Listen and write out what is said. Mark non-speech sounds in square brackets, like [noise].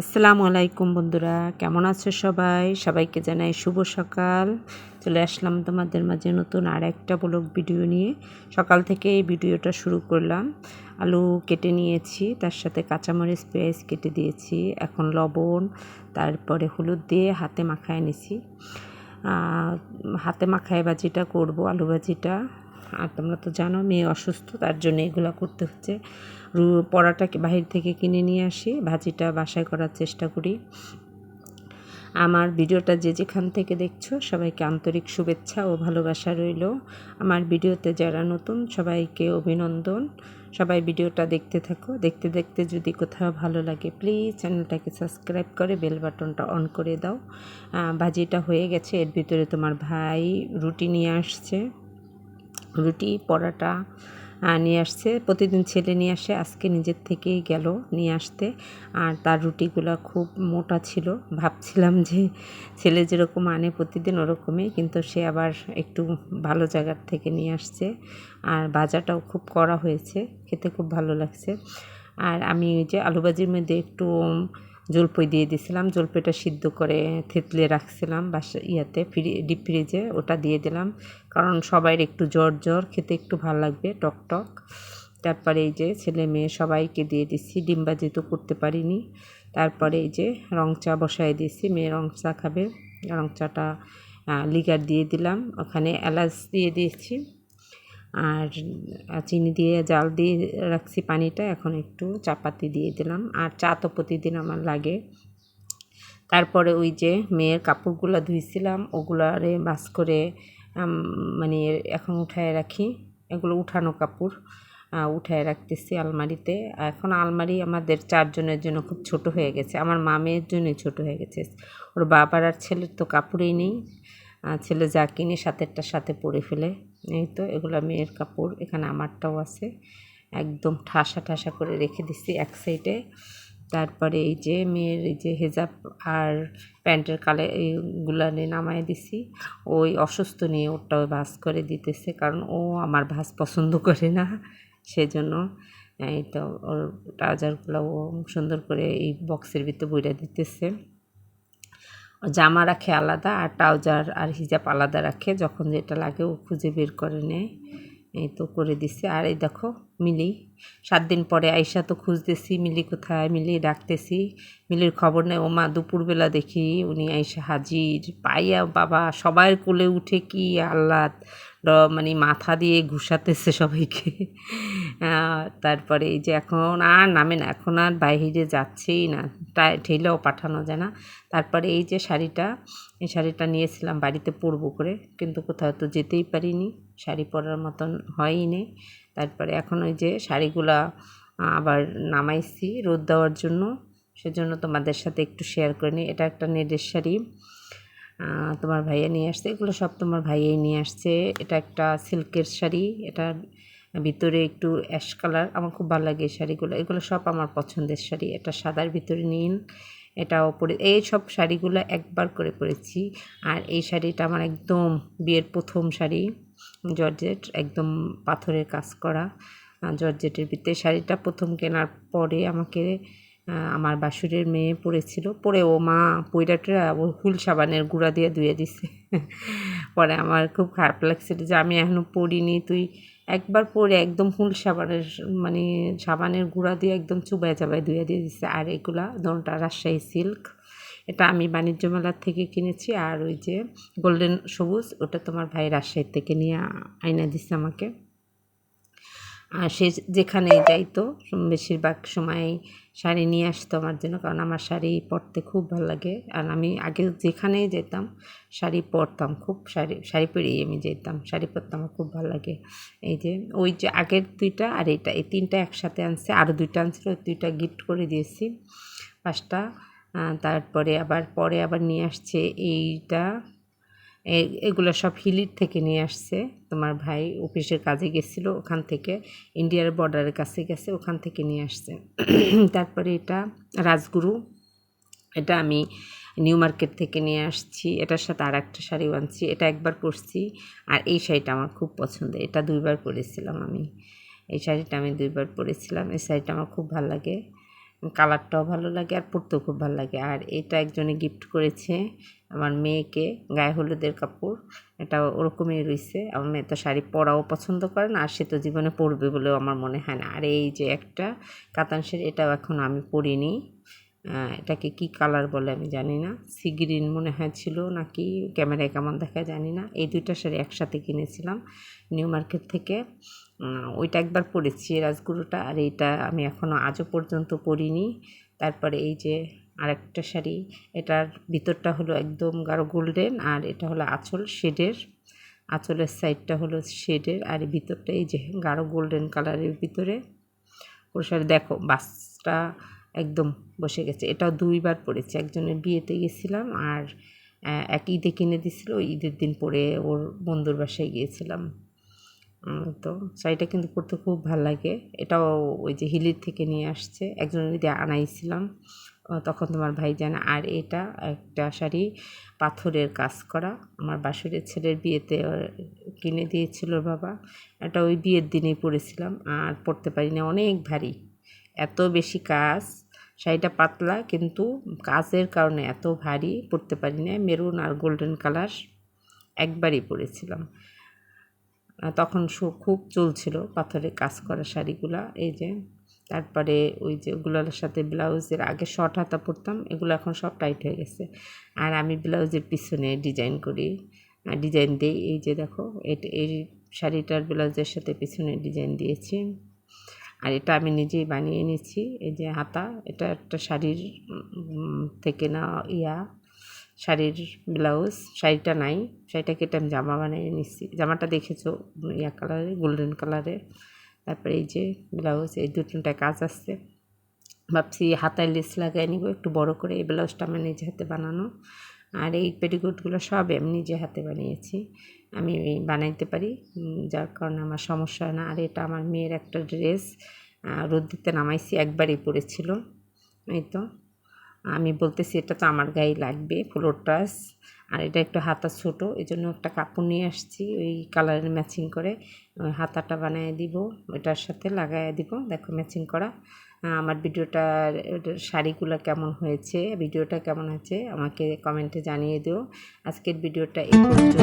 আসসালামু আলাইকুম বন্ধুরা, কেমন আছো সবাই? সবাইকে জানাই শুভ সকাল। চলে আসলাম তোমাদের মাঝে নতুন আর একটা ব্লগ ভিডিও নিয়ে। সকাল থেকে এই ভিডিওটা শুরু করলাম। আলু কেটে নিয়েছি, তার সাথে কাঁচামরিচ, পেঁয়াজ কেটে দিয়েছি, এখন লবণ, তারপরে হলুদ দিয়ে হাতে মাখায় নিছি। হাতে মাখায় ভাজিটা করব, আলু ভাজিটা। আর তোমরা তো জানো, মেয়ে অসুস্থ, তার জন্য এগুলো করতে হচ্ছে। রু, পরাটাকে বাহির থেকে কিনে নিয়ে আসি, ভাজিটা বাসায় করার চেষ্টা করি। আমার ভিডিওটা যে যেখান থেকে দেখছ, সবাইকে আন্তরিক শুভেচ্ছা ও ভালোবাসা রইল। আমার ভিডিওতে যারা নতুন, সবাইকে অভিনন্দন। সবাই ভিডিওটা দেখতে থাকো। দেখতে দেখতে যদি কোথাও ভালো লাগে প্লিজ চ্যানেলটাকে সাবস্ক্রাইব করে বেল বাটনটা অন করে দাও। ভাজিটা হয়ে গেছে, এর ভিতরে তোমার ভাই রুটি নিয়ে আসছে। রুটি, পরাটা নিয়ে আসছে। প্রতিদিন ছেলে নিয়ে আসে, আজকে নিজের থেকেই গেল নিয়ে আসতে। আর তার রুটিগুলো খুব মোটা ছিল। ভাবছিলাম যে ছেলে যেরকম আনে প্রতিদিন ওরকমই, কিন্তু সে আবার একটু ভালো জায়গার থেকে নিয়ে আসছে। আর বাজাটাও খুব কড়া হয়েছে, খেতে খুব ভালো লাগছে। আর আমি ওই যে আলু ভাজির মধ্যে একটু জলপই দিয়ে দিয়েছিলাম জলপইটা সিদ্ধ করে থেতলে রাখছিলাম বাসা ইয়াতে, ফ্রি, ডিপ ফ্রিজে, ওটা দিয়ে দিলাম। কারণ সবাই একটু জ্বর জ্বর, খেতে একটু ভালো লাগবে, টক টক। তারপরে এই যে ছেলে মেয়ে সবাইকে দিয়ে দিচ্ছি ডিমবাজি তো করতে পারিনি। তারপরে এই যে রং চা বসাই দিয়েছি, মেয়ে রং চা খাবে। রং চাটা লিগার দিয়ে দিলাম। ওখানে এলাচ দিয়ে দিয়েছি। আর চিনি দিয়ে, জাল দিয়ে রাখছি পানিটা। এখন একটু চাপাতি দিয়ে দিলাম। আর চা তো প্রতিদিন আমার লাগে। তারপরে ওই যে মেয়ের কাপড়গুলো ধুইছিলাম, ওগুলারে বাস করে মানে এখন উঠায় রাখি। এগুলো উঠানো কাপড় উঠায় রাখতেছি আলমারিতে। এখন আলমারি আমাদের চারজনের জন্য খুব ছোট হয়ে গেছে। আমার মামের জন্যই ছোট হয়ে গেছে। ওর বাবার আর ছেলের তো কাপড়ই নেই। ছেলে যা কিনে সাথেরটার সাথে পরে ফেলে। এই তো, এগুলো মেয়ের কাপড়, এখানে আমারটাও আছে। একদম ঠাসা ঠাসা করে রেখে দিচ্ছি এক সাইডে। তারপরে এই যে মেয়ের এই যে হেজাব আর প্যান্টের কালে এইগুলা নিয়ে নামায় দিছি। ওই অসুস্থ নিয়ে ওটাও ভাস করে দিতেছে, কারণ ও আমার ভাস পছন্দ করে না, সেজন্য। এই তো, ওর ট্রাউজারগুলো ও সুন্দর করে এই বক্সের ভিতরে বইরা দিতেছে। জামা রাখে আলাদা আর ট্রাউজার আর হিজাব আলাদা রাখে। যখন যেটা লাগে ও খুঁজে বের করে নেয়। এই তো করে দিছে। আর এই দেখো, মিলি, সাত দিন পরে আইসা তো খুঁজতেছি, মিলি কোথায়? মিলি ডাকতেছি। মিলির খবর নেই, ওমা দুপুরবেলা দেখি উনি আইসা হাজির। পাইয়া বাবা সবাই কোলে উঠে কি আহ্লাদ। মানে মাথা দিয়ে ঘুষাতেছে সবাইকে। তারপরে এই যে এখন আর নামে না, এখন আর বাইরে যাচ্ছেই না। ঠেলেও পাঠানো যায় না। তারপরে এই যে শাড়িটা এই শাড়িটা নিয়েছিলাম, বাড়িতে পরবো করে। কিন্তু কোথাও তো যেতেই পারিনি, শাড়ি পরার মতন হয়ই নেই। তারপরে এখন ওই যে শাড়িগুলা আবার নামাইছি রোদ দেওয়ার জন্য। সেজন্য তোমাদের সাথে একটু শেয়ার করে নিই। এটা একটা নেটের শাড়ি তোমার ভাইয়া নিয়ে আসছে। এগুলো সব তোমার ভাইয়াই নিয়ে আসছে। এটা একটা সিল্কের শাড়ি। এটা ভিতরে একটু অ্যাশ কালার আমার খুব ভালো লাগে এই শাড়িগুলো। এগুলো সব আমার পছন্দের শাড়ি। এটা সাদার ভিতরে নীল এটাও পরে, এই সব শাড়িগুলো একবার করে পরেছি। আর এই শাড়িটা আমার একদম বিয়ের প্রথম শাড়ি, জর্জেট, একদম পাথরের কাজ করা জর্জেটের ভিতরে। শাড়িটা প্রথম কেনার পরে আমাকে আমার বাসুরের মেয়ে পড়েছিল পরে ও মা পইরাটা ও হুল সাবানের গুঁড়া দিয়ে ধুয়ে দিছে। পরে আমার খুব খারাপ লাগছিল যে আমি এখনও পড়িনি তুই একবার পরে একদম ফুল সাবানের মানে সাবানের গুঁড়া দিয়ে একদম চুবাই চাবাই ধুয়ে দিয়ে দিচ্ছে আর এগুলা দনটা রাজশাহী সিল্ক। এটা আমি বাণিজ্য মেলার থেকে কিনেছি। আর ওই যে গোল্ডেন সবুজ, ওটা তোমার ভাই রাজশাহী থেকে নিয়ে আয়না দিচ্ছে আমাকে। আর সে যেখানে যাইতো, বেশিরভাগ সময় শাড়ি নিয়ে আসতো আমার জন্য, কারণ আমার শাড়ি পরতে খুব ভালো লাগে। আর আমি আগে যেখানেই যেতাম, শাড়ি পরতাম, খুব শাড়ি শাড়ি পরেই আমি যেতাম। শাড়ি পরতে আমার খুব ভালো লাগে। এই যে, ওই যে আগের দুইটা আর এইটা এই তিনটা একসাথে আনছে, আরও দুইটা আনছিল, ওই দুইটা গিফট করে দিয়েছি, পাঁচটা। তারপরে আবার, পরে আবার নিয়ে আসছে, এইটা এগুলো সব হিলির থেকে নিয়ে আসছে। তোমার ভাই অফিসের কাজে গেছিল ওখান থেকে, ইন্ডিয়ার বর্ডারের কাছে গেছে, ওখান থেকে নিয়ে আসছে। [clears throat] তারপরে এটা রাজগুরু, এটা আমি নিউ মার্কেট থেকে নিয়ে আসছি। এটার সাথে আর একটা শাড়িও আনছি এটা একবার পরছি। আর এই শাড়িটা আমার খুব পছন্দ এটা দুইবার পরেছিলাম আমি। এই শাড়িটা আমি দুইবার পরেছিলাম, এই শাড়িটা আমার খুব ভালো লাগে। কালারটাও ভালো লাগে আর পরতেও খুব ভালো লাগে। আর এটা একজনে গিফট করেছে আমার মেয়েকে গায়ে হলুদের কাপড়। এটা ওরকমই রয়েছে। আমার মেয়ে তো শাড়ি পরাও পছন্দ করে না, আর সে তো জীবনে পরবে বলেও আমার মনে হয় না। আর এই যে একটা কাতান শাড়ি, এটাও এখন আমি পরিনি। এটাকে কি কালার বলে আমি জানি না। সি গ্রিন মনে হয় ছিল নাকি, ক্যামেরায় কেমন দেখা জানি না। এই দুইটা শাড়ি একসাথে কিনেছিলাম নিউ মার্কেট থেকে। ওইটা একবার পরেছি রাজগুরুটা আর এইটা আমি এখনও আজও পর্যন্ত পরিনি। তারপরে এই যে আরেকটা শাড়ি, এটার ভিতরটা হলো একদম গাঢ় গোল্ডেন আর এটা হলো আঁচল শেডের। আঁচলের সাইডটা হলো শেডের আর ভিতরটা এই যে গাঢ় গোল্ডেন কালারের ভিতরে। ওর শাড়ি দেখো, বাসটা একদম বসে গেছে। এটাও দুইবার পড়েছে। একজনের বিয়েতে গেছিলাম আর এক ঈদে কিনে দিছিল ওই ঈদের দিন পরে ওর বন্ধুর বাসায় গিয়েছিলাম। তো শাড়িটা কিন্তু পরতে খুব ভালো লাগে। এটাও ওই যে হিলির থেকে নিয়ে আসছে। একজনের দিয়ে আনাইছিলাম। তখন তোমার ভাই জানে। আর এটা একটা শাড়ি পাথরের কাজ করা। আমার বাসুরের ছেলের বিয়েতে কিনে দিয়েছিল বাবা। এটা ওই বিয়ের দিনেই পরেছিলাম। আর পরতে পারি না অনেক ভারী। এত বেশি কাজ, শাড়িটা পাতলা কিন্তু কাজের কারণে এত ভারী পরতে পারি না মেরুন আর গোল্ডেন কালার একবারই পরেছিলাম। তখন খুব চলছিল পাথরে কাজ করা শাড়িগুলা। এই যে, তারপরে ওই যে ওগুলোর সাথে ব্লাউজের আগে শর্ট হাতা পরতাম, এগুলো এখন সব টাইট হয়ে গেছে। আর আমি ব্লাউজের পিছনে ডিজাইন করি। ডিজাইন দিই। এই যে দেখো, এটা, এই শাড়িটার ব্লাউজের সাথে পিছনে ডিজাইন দিয়েছি। আর এটা আমি নিজেই বানিয়ে নিয়েছি এই যে হাতা, এটা একটা শাড়ির থেকে না ইয়া, শাড়ির ব্লাউজ, শাড়িটা নাই। শাড়িটা কেটে আমি জামা বানিয়ে নিচ্ছি। জামাটা দেখেছ? ইয়া কালারে গোল্ডেন কালারে তারপরে এই যে ব্লাউজ, এই দুটোটায় কাজ আসছে ভাবছি হাতায় লেস লাগাই নিব, একটু বড় করে। এই ব্লাউজটা আমার নিজে হাতে বানানো। আর এই পেটিকোটগুলো সব আমি নিজে হাতে বানিয়েছি। আমি বানাইতে পারি যার কারণে আমার সমস্যা হয় না। আর এটা আমার মেয়ের একটা ড্রেস রোদ দিতে নামাইছি, একবারই পরেছিল এই তো। আমি বলতেছি, এটা তো আমার গায়ে লাগবে, ফ্লোর টাস। আর এটা একটু হাতা ছোটো এই জন্য একটা কাপড় নিয়ে আসছি, ওই কালারের ম্যাচিং করে। হাতাটা বানিয়ে দিব ওটার সাথে লাগাই দিব। দেখো, ম্যাচিং করা। আমার ভিডিওটা শাড়িগুলো কেমন হয়েছে, ভিডিওটা কেমন আছে আমাকে কমেন্টে জানিয়ে দিও। আজকের ভিডিওটা এই পর্যন্ত